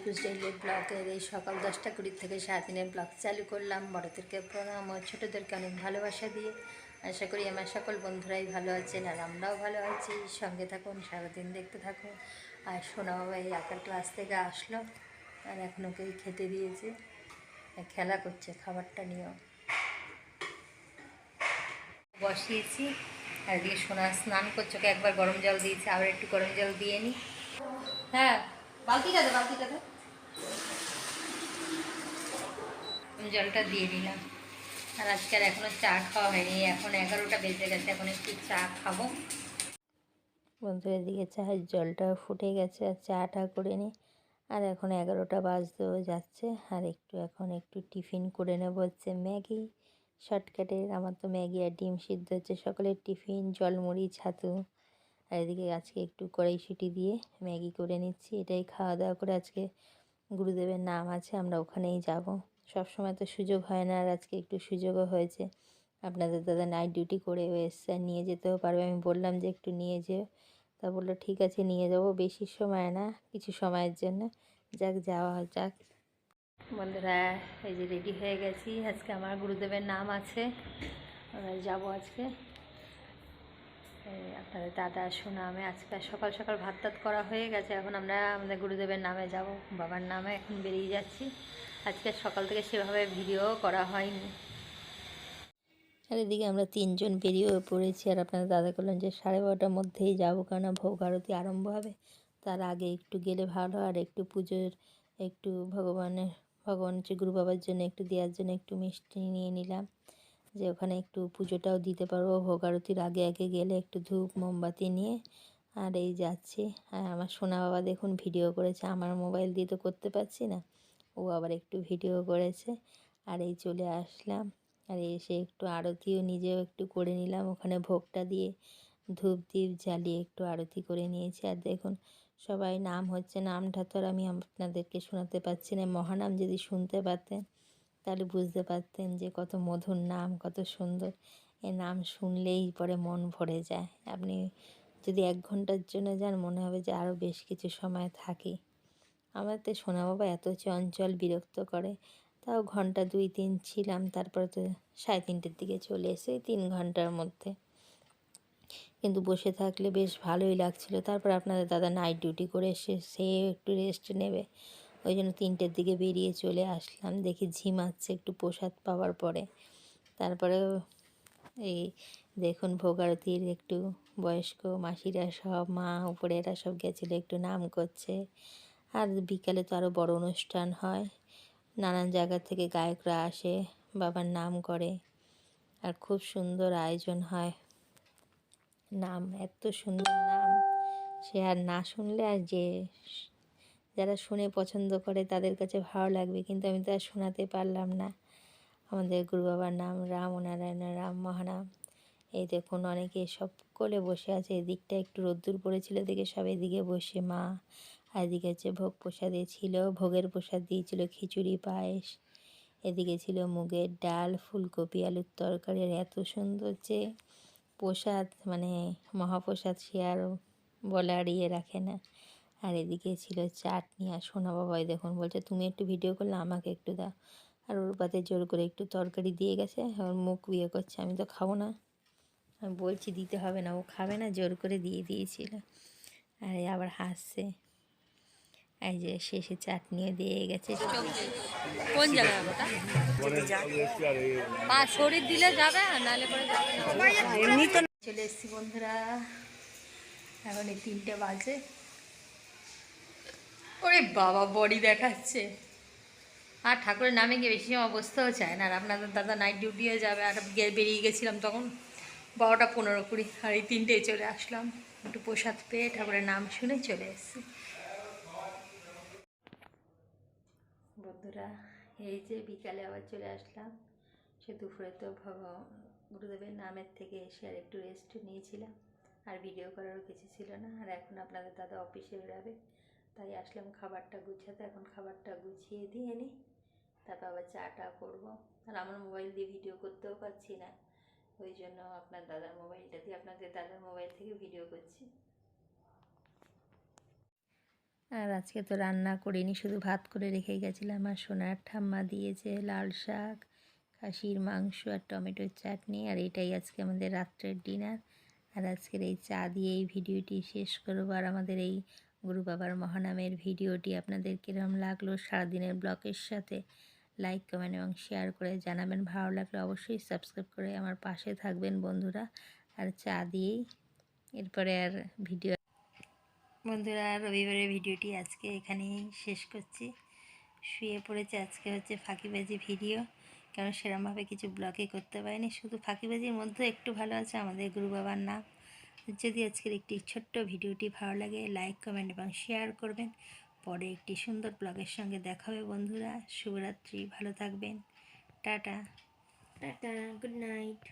একুশ ডেইলি ব্লগের এই সকাল দশটা কুড়ির থেকে সারাদিনের ব্লগ চালু করলাম। বড়দেরকে প্রণাম ও ছোটোদেরকে অনেক ভালোবাসা দিয়ে। আশা করি আমার সকল বন্ধুরাই ভালো আছেন আর আমরাও ভালো আছি। সঙ্গে থাকুন, সারাদিন দেখতে থাকুন। আর সোনা বাবা এই আঁকার ক্লাস থেকে আসলো আর এখন ওকে খেতে দিয়েছে। খেলা করছে খাবারটা নিয়েও। বসিয়েছি আর দিয়ে সোনা স্নান করছে, ওকে একবার গরম জল দিয়েছি, আবার একটু গরম জল দিয়ে নিই হ্যাঁ বালতিটা দে বালতিটা দে। জলটা দিয়ে দিলাম আর আজকে আর এখনও চা খাওয়া হয়নি এখন এগারোটা বেজে গেছে এখন একটু চা খাব। বন্ধুরা এদিকে চায়ের জলটা ফুটে গেছে আর চাটা করে নিই আর এখন এগারোটা বাজতেও যাচ্ছে আর একটু এখন একটু টিফিন করে নেব হচ্ছে ম্যাগি শর্টকাটের আমার তো ম্যাগি আর ডিম সিদ্ধ হচ্ছে সকলের টিফিন জলমুড়ি ছাতু আর এদিকে আজকে একটু কড়াইশুঁটি দিয়ে ম্যাগি করে নিচ্ছি। এটাই খাওয়া দাওয়া করে আজকে গুরুদেবের নাম আছে, আমরা ওখানেই যাব। সব সময় তো সুযোগ হয় না, আর আজকে একটু সুযোগও হয়েছে। আপনাদের দাদা নাইট ডিউটি করে এসছে, আর নিয়ে যেতেও পারবে। আমি বললাম যে একটু নিয়ে যেও। তা বলল, ঠিক আছে, নিয়ে যাব, বেশি সময় না, কিছু সময়ের জন্য। যাক, যাওয়া হয় যাক। বন্ধুরা, এই যে রেডি হয়ে গেছি। আজকে আমার গুরুদেবের নাম আছে। যাব আজকে। আপনাদের দাদা শোনা আমি আজকে সকাল সকাল ভাত টাত করা হয়ে গেছে। এখন আমরা আমাদের গুরুদেবের নামে যাব, বাবার নামে এখন বেরিয়ে যাচ্ছি। আজকে সকাল থেকে সেভাবে ভিডিও করা হয়নি। আর এদিকে আমরা তিনজন বেরিয়েও পড়েছি আর আপনার দাদা বললেন যে সাড়ে বারোটার মধ্যেই যাব কেননা ভোগ আরতি আরম্ভ হবে। তার আগে একটু গেলে ভালো আর একটু পুজোর, একটু ভগবানের, ভগবান হচ্ছে গুরু বাবার জন্য একটু দেওয়ার জন্য একটু মিষ্টি নিয়ে নিলাম। যে ওখানে একটু পুজোটাও দিতে পারব। ভোগ আরতির আগে আগে গেলে একটু ধূপ, মোমবাতি নিয়ে আর এই যাচ্ছি। আর আমার সোনা বাবা দেখুন ভিডিও করেছে। আমার মোবাইল দিয়ে তো করতে পারছি না। ও আবার একটু ভিডিও করেছে। আর এই চলে আসলাম। আর এসে একটু আরতিও নিজেও একটু করে নিলাম। ওখানে ভোগটা দিয়ে ধূপ দ্বীপ জ্বালিয়ে একটু আরতি করে নিয়েছি। আর দেখুন সবাই নাম হচ্ছে নামটা তো আর আমি আপনাদেরকে শোনাতে পারছি না। মহানাম যদি শুনতে পারতেন। তাহলে বুঝতে পারতেন যে কত মধুর নাম, কত সুন্দর। এ নাম শুনলেই পরে মন ভরে যায়। আপনি যদি এক ঘণ্টার জন্য যান, মনে হবে যে আরও বেশ কিছু সময় থাকি। আমার তো সোনা বাবা এত চঞ্চল বিরক্ত করে, তাও ঘণ্টা দুই, তিন ছিলাম, তারপরে তো সাড়ে তিনটের দিকে চলে এসে তিন ঘণ্টার মধ্যে। কিন্তু বসে থাকলে বেশ ভালোই লাগছিল। তারপর আপনাদের দাদা নাইট ডিউটি করে এসে, সে একটু রেস্ট নেবে। ওই জন্য তিনটের দিকে বেরিয়ে চলে আসলাম। দেখি ঝিমাচ্ছে একটু প্রসাদ পাওয়ার পরে। তারপরে এই দেখুন ভোগারতির একটু বয়স্ক মাসিরা সব, মা উপরে এরা সব গেছিল একটু নাম করছে। আর বিকালে তো আরও বড় অনুষ্ঠান হয়। নানান জায়গা থেকে গায়করা আসে, বাবার নাম করে। আর খুব সুন্দর আয়োজন হয়। নাম, এত সুন্দর নাম। সে আর না শুনলে আর যে যারা শুনে পছন্দ করে তাদের কাছে ভালো লাগবে, কিন্তু আমি তো আর শোনাতে পারলাম না। আমাদের গুরু বাবার নাম রাম, নারায়ণ, রাম মহানাম এই দেখুন, অনেকে সব কোলে বসে আছে, এদিকটা একটু রোদ্দুর পড়েছিল দেখে সব এদিকে বসে মা, আর এদিকে হচ্ছে ভোগ প্রসাদে ছিল, ভোগের প্রসাদ দিয়েছিল খিচুড়ি, পায়েস। এদিকে ছিল মুগের ডাল, ফুলকপি, আলুর তরকারি, আর এত সুন্দর যে প্রসাদ মানে মহাপ্রসাদ সে আর বলে আর ইয়ে রাখে না। আর এদিকে ছিল চাটনি আর সোনা বাবাই দেখুন বলছে তুমি একটু ভিডিও করলে আমাকে একটু দাও। আর ওর পাতে জোর করে একটু তরকারি দিয়ে গেছে ওর মুখ বিয়ে করছে আমি তো খাব না। আমি বলছি দিতে হবে না। ও খাবে না জোর করে দিয়ে দিয়েছিল। আর আবার হাসছে। এই যে শেষে চাটনিও দিয়ে গেছে কোন জায়গায় পা শরীর দিলে যাবে আর নাহলে পরে যাবে না। এমনি তো চলে এসেছি বন্ধুরা। এখন এই তিনটে বাজে। ওরে বাবা, বডি দেখাচ্ছে। আর ঠাকুরের নামে গিয়ে বেশি সময় চায় না। আর আপনাদের দাদা নাইট ডিউটিও যাবে, আর বেরিয়ে গেছিলাম তখন বারোটা পনেরো কুড়ি, আর এই তিনটেই চলে আসলাম। একটু প্রসাদ পেয়ে ঠাকুরের নাম শুনে চলে এসেছি। বন্ধুরা, এই যে বিকালে আবার চলে আসলাম। সে দুপুরে তো গুরুদেবের নামের থেকে এসে আর একটু রেস্ট নিয়েছিলাম। আর ভিডিও করারও কিছু ছিল না। আর এখন আপনাদের দাদা অফিসে বেরোবে। তাই আসলাম খাবারটা গুছাতে। এখন খাবারটা গুছিয়ে দিয়ে নিই। তারপর আবার চাটা করব। আর আমার মোবাইল দিয়ে ভিডিও করতেও পারছি না। ওই জন্য আপনার দাদার মোবাইলটা দিয়ে আপনাদের দাদার মোবাইল থেকে ভিডিও করছি। আর আজকে তো রান্না করিনি, শুধু ভাত করে রেখে গেছিলাম। আর সোনার ঠাম্মা দিয়েছে লাল শাক, খাসির মাংস আর টমেটোর চাটনি। আর এটাই আজকে আমাদের রাত্রের ডিনার। আর আজকের এই চা দিয়ে এই ভিডিওটি শেষ করব। আর আমাদের এই গুরু বাবার মহানামের ভিডিওটি আপনাদের কীরকম লাগল সারাদিনের ব্লগের সাথে লাইক, কমেন্ট এবং শেয়ার করে জানাবেন। ভালো লাগলে অবশ্যই সাবস্ক্রাইব করে আমার পাশে থাকবেন বন্ধুরা। আর চা দিয়েই এরপরে আর ভিডিও বন্ধুরা, রবিবারের ভিডিওটি আজকে এখানেই শেষ করছি। শুয়ে পড়েছে আজকে হচ্ছে ফাঁকিবাজি ভিডিও। কারণ সেরমভাবে কিছু ব্লগে করতে পারিনি। শুধু ফাঁকিবাজির মধ্যে একটু ভালো আছে আমাদের গুরু বাবার নাম। যদি আজকের একটি ছোট্ট ভিডিওটি ভালো লাগে লাইক কমেন্ট এবং শেয়ার করবেন। পরে একটি সুন্দর ব্লগের সঙ্গে দেখা হবে বন্ধুরা। শুভরাত্রি, ভালো থাকবেন। টাটা। Tata good night